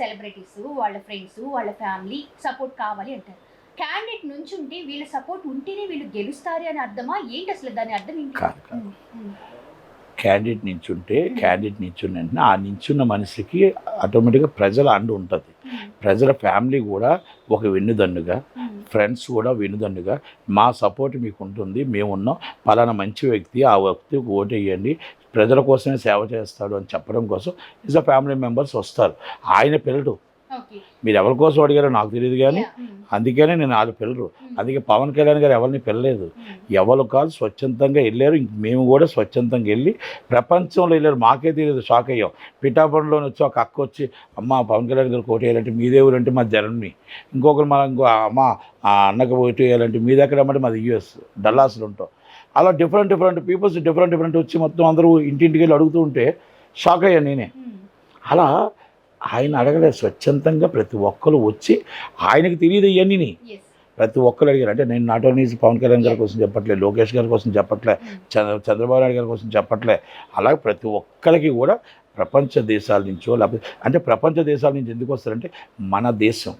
Celebrities వాళ్ళ friends వాళ్ళ family support కావాలి అంటారు. క్యాండిడేట్ నుంచి ఉంటే వీళ్ళ సపోర్ట్ ఉంటేనే వీళ్ళు గెలుస్తారు అని అర్థమా? ఏంటి అసలు దాని అర్థం ఏంటి? ఉమ్, క్యాండిడేట్ నించుంటే క్యాండిడేట్ నించున్న వెంటనే ఆ నించున్న మనిషికి ఆటోమేటిక్గా ప్రజల అండు ఉంటుంది. ప్రజల ఫ్యామిలీ కూడా ఒక వెన్నుదన్నుగా ఫ్రెండ్స్ కూడా వెన్నుదన్నుగా మా సపోర్ట్ మీకు ఉంటుంది మేమున్నాం పలానా మంచి వ్యక్తి ఆ వ్యక్తికి ఓటు వేయండి ప్రజల కోసమే సేవ చేస్తాడు అని చెప్పడం కోసం ఇస్ అ ఫ్యామిలీ మెంబర్స్ వస్తారు. ఆయన పిల్లడు. మీరు ఎవరి కోసం అడిగారో నాకు తెలియదు కానీ ఉమ్, అందుకనే నేను వాళ్ళు పిల్లరు అందుకే పవన్ కళ్యాణ్ గారు ఎవరిని పిల్లలేదు. ఉమ్, ఎవరు కాదు స్వచ్ఛందంగా వెళ్ళారు. ఇంక మేము కూడా స్వచ్ఛందంగా వెళ్ళి ప్రపంచంలో వెళ్ళారు. మాకే తెలియదు షాక్ అయ్యాం. పిఠాపురంలో వచ్చి ఒక అక్క వచ్చి అమ్మ పవన్ కళ్యాణ్ గారు ఓటు వేయాలంటే మీ దేవుడు అంటే మా జర్మనీ ఇంకొకరు మనం ఇంకో అమ్మ అన్నకు ఓటు వేయాలంటే మీ దగ్గర అమ్మంటే మాది యూఎస్ డల్లాస్లో ఉంటాం. అలా different different peoples different different వచ్చి మొత్తం అందరూ ఇంటింటికి వెళ్ళి అడుగుతూ ఉంటే షాక్ అయ్యాను నేనే. ఉమ్, అలా ఆయన అడగలేదు స్వచ్ఛందంగా ప్రతి ఒక్కరు వచ్చి ఆయనకు తెలియదు ఇవన్నీ ప్రతి ఒక్కరు అడిగారు. అంటే నేను నాట్ ఓన్లీ పవన్ కళ్యాణ్ గారి కోసం చెప్పట్లే లోకేష్ గారి కోసం చెప్పట్లే ఉమ్, చంద్ర చంద్రబాబు నాయుడు గారి కోసం చెప్పట్లే. అలాగే ప్రతి ఒక్కరికి కూడా ప్రపంచ దేశాల నుంచో లేకపోతే అంటే ప్రపంచ దేశాల నుంచి ఎందుకు వస్తారంటే మన దేశం.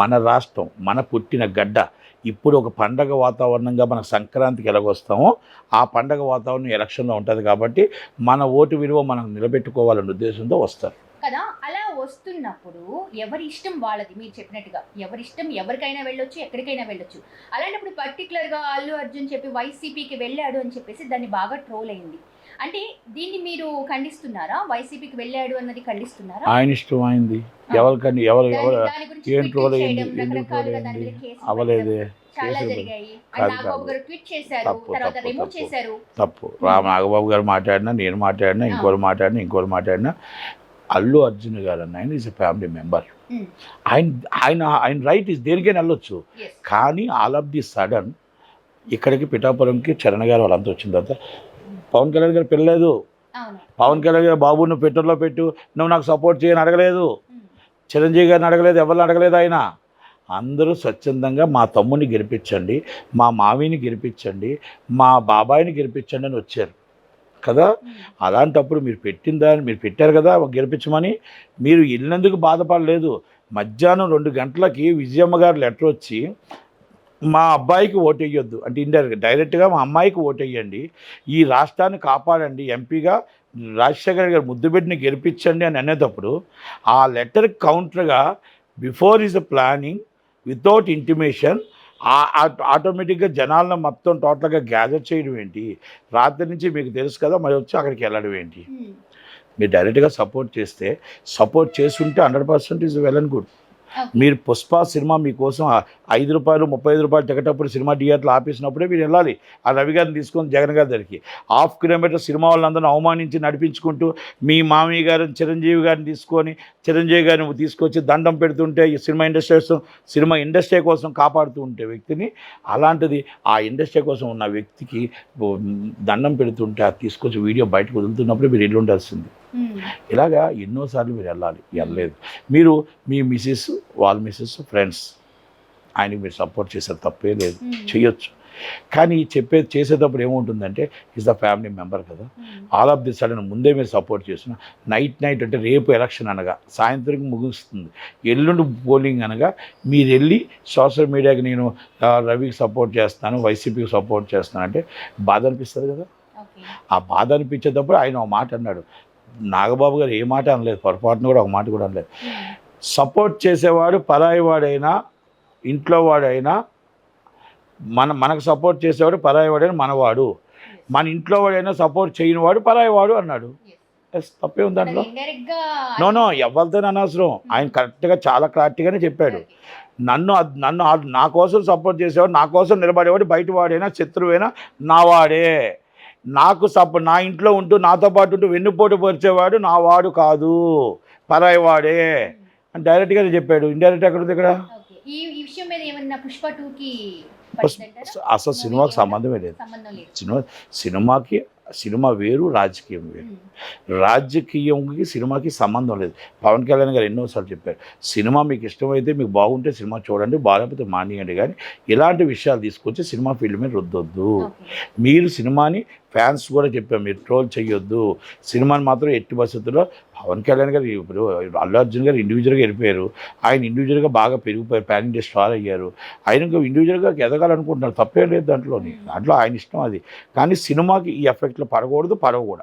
మన రాష్ట్రం మన పుట్టిన గడ్డ. ఇప్పుడు ఒక పండగ వాతావరణంగా మన సంక్రాంతికి ఎలాగొస్తామో ఆ పండగ వాతావరణం ఎలక్షన్లో ఉంటుంది కాబట్టి మన ఓటు విలువ మనం నిలబెట్టుకోవాలనే ఉద్దేశంతో వస్తారు. కదా? అలా వస్తున్నప్పుడు ఎవరి ఇష్టం వాళ్ళది? మీరు చెప్పినట్టుగా. ఎవరి ఇష్టం ఎవరికైనా వెళ్ళొచ్చు ఎక్కడికైనా వెళ్ళొచ్చు. అలాంటప్పుడు పర్టికులర్గా అల్లు అర్జున్ చెప్పి వైసీపీకి వెళ్ళాడు అని చెప్పేసి దాన్ని బాగా ట్రోల్ అయింది. అంటే దీన్ని మీరు ఖండిస్తున్నారా? వైసీపీకి వెళ్ళాడు అన్నది ఖండిస్తున్నారా? ఆయన ఇష్టం అయింది. ఎవరికని ఎవరు ఎవరు ఏం అయింది? కేసులు అవలేదే తప్పు రామ్ నాగబాబు గారు మాట్లాడినా నేను మాట్లాడినా ఇంకోరు మాట్లాడినా ఇంకోరు మాట్లాడినా అల్లు అర్జున్ గారు అన్న ఆయన is a family member Hmm. ఆయన ఆయన ఆయన రైట్ ఇస్ దేనికైనా వెళ్ళొచ్చు. కానీ ఆల్ ఆఫ్ ది సడన్ ఇక్కడికి పిఠాపురంకి చరణ్ గారు వాళ్ళంతా వచ్చిన తర్వాత పవన్ కళ్యాణ్ గారు పెళ్ళలేదు. పవన్ కళ్యాణ్ గారు బాబు నువ్వు పెట్రోల్లో పెట్టు. నువ్వు నాకు సపోర్ట్ చేయని అడగలేదు. ఉమ్, చిరంజీవి గారిని అడగలేదు. ఎవరిని అడగలేదు ఆయన? అందరూ స్వచ్ఛందంగా మా తమ్ముని గెలిపించండి మా మావిని గెలిపించండి మా బాబాయిని గెలిపించండి అని వచ్చారు. కదా? అలాంటప్పుడు మీరు పెట్టిన దాన్ని మీరు పెట్టారు కదా గెలిపించమని. మీరు వెళ్ళినందుకు బాధపడలేదు. మధ్యాహ్నం రెండు గంటలకి విజయమ్మ గారు లెటర్ వచ్చి మా అబ్బాయికి ఓటు వేయొద్దు అంటే ఇండైరెక్ట్ డైరెక్ట్గా మా అమ్మాయికి ఓటు వేయండి ఈ రాష్ట్రాన్ని కాపాడండి. ఎంపీగా రాజశేఖర్ గారు ముద్దుబిడ్డని గెలిపించండి అని అనేటప్పుడు ఆ letter కౌంటర్గా before is a planning without intimation ఆటోమేటిక్గా జనాలను మొత్తం టోటల్గా గ్యాదర్ చేయడం ఏంటి? రాత్రి నుంచి మీకు తెలుసు కదా మరి వచ్చి అక్కడికి వెళ్ళడం ఏంటి? మీరు డైరెక్ట్గా సపోర్ట్ చేస్తే సపోర్ట్ చేస్తుంటే hundred percent is well and good. మీరు పుష్ప సినిమా మీకోసం ఐదు రూపాయలు ముప్పై ఐదు రూపాయలు టికెట్ అప్పుడు సినిమా థియేటర్లో ఆపేసినప్పుడే మీరు వెళ్ళాలి. ఆ రవి గారిని తీసుకొని జగన్ గారి దగ్గరికి. హాఫ్ కిలోమీటర్ సినిమా వాళ్ళందరూ అవమానించి నడిపించుకుంటూ మీ మామయ్య గారిని చిరంజీవి గారిని తీసుకొని చిరంజీవి గారిని తీసుకొచ్చి దండం పెడుతుంటే ఈ సినిమా ఇండస్ట్రీ కోసం సినిమా ఇండస్ట్రీ కోసం కాపాడుతూ ఉంటే వ్యక్తిని అలాంటిది ఆ ఇండస్ట్రీ కోసం ఉన్న వ్యక్తికి దండం పెడుతుంటే అది తీసుకొచ్చి వీడియో బయటకు వదులుతున్నప్పుడు మీరు వెళ్ళి ఉండాల్సింది. ఇలాగా ఎన్నోసార్లు మీరు వెళ్ళాలి. వెళ్ళలేదు. మీరు మీ మిసెస్ వాళ్ళ మిసెస్ ఫ్రెండ్స్ ఆయనకి మీరు సపోర్ట్ చేశారు తప్పే లేదు. ఉమ్, చేయొచ్చు కానీ చెప్పే చేసేటప్పుడు ఏముంటుందంటే ఇస్ ద ఫ్యామిలీ మెంబర్ కదా. ఆల్ ఆఫ్ ది సడన్ ముందే మీరు సపోర్ట్ చేసిన నైట్ నైట్ అంటే రేపు ఎలక్షన్ అనగా సాయంత్రం ముగుస్తుంది. ఎల్లుండి పోలింగ్ అనగా మీరు వెళ్ళి సోషల్ మీడియాకి నేను రవికి సపోర్ట్ చేస్తాను వైసీపీకి సపోర్ట్ చేస్తాను అంటే బాధ అనిపిస్తుంది కదా. ఆ బాధ అనిపించేటప్పుడు ఆయన ఒక మాట అన్నాడు. నాగబాబు గారు ఏ మాట అనలేదు పొరపాటున కూడా ఒక మాట కూడా అనలేదు. సపోర్ట్ చేసేవాడు పరాయి వాడైనా ఇంట్లో వాడైనా మన మనకు సపోర్ట్ చేసేవాడు పరాయి వాడైనా మనవాడు మన ఇంట్లో వాడైనా సపోర్ట్ చేయని వాడు పరాయి వాడు అన్నాడు. ఎస్ తప్పే ఉంది దాంట్లో నో నో ఎవరితో అనవసరం. ఆయన కరెక్ట్గా చాలా క్లారిటీగానే చెప్పాడు. నన్ను నన్ను నా కోసం సపోర్ట్ చేసేవాడు నా కోసం నిలబడేవాడు బయట వాడైనా శత్రువైనా నావాడే. నాకు సపో నా ఇంట్లో ఉంటూ నాతో పాటు ఉంటూ వెన్నుపోటు పరిచేవాడు నా వాడు కాదు. పరాయి వాడే అని డైరెక్ట్గానే చెప్పాడు. ఇండైరెక్ట్ ఎక్కడ ఉంది ఇక్కడ? ఓకే ఈ విషయం మీద ఏమన్నా పుష్ప టూ కి పుష్ప- పడిందంటారా? అసలు సినిమాకి సంబంధమే లేదు. సంబంధం లేదు. సినిమా సినిమాకి సినిమా వేరు రాజకీయం వేరు. రాజకీయంకి సినిమాకి సంబంధం లేదు. పవన్ కళ్యాణ్ గారు ఎన్నోసార్లు చెప్పారు సినిమా మీకు ఇష్టమైతే మీకు బాగుంటే సినిమా చూడండి బాగాలేకపోతే మానేయండి కానీ ఇలాంటి విషయాలు తీసుకొచ్చి సినిమా ఫీల్డ్ మీద రుద్దొద్దు. మీరు సినిమాని ఫ్యాన్స్ కూడా చెప్పాం మీరు ట్రోల్ చేయొద్దు సినిమాని మాత్రం ఎట్టి పరిస్థితుల్లో పవన్ కళ్యాణ్ గారు ఇప్పుడు అల్లు అర్జున్ గారు ఇండివిజువల్గా వెళ్ళిపోయారు. ఆయన ఇండివిజువల్గా బాగా పెరిగిపోయారు ప్యాన్ ఇండియా స్టార్ అయ్యారు. ఆయన ఇంకా ఇండివిజువల్గా ఎదగాలనుకుంటున్నారు. తప్పేం లేదు దాంట్లోని. దాంట్లో ఆయన ఇష్టం అది. కానీ సినిమాకి ఈ ఎఫెక్ట్లు పడకూడదు పడవ కూడా.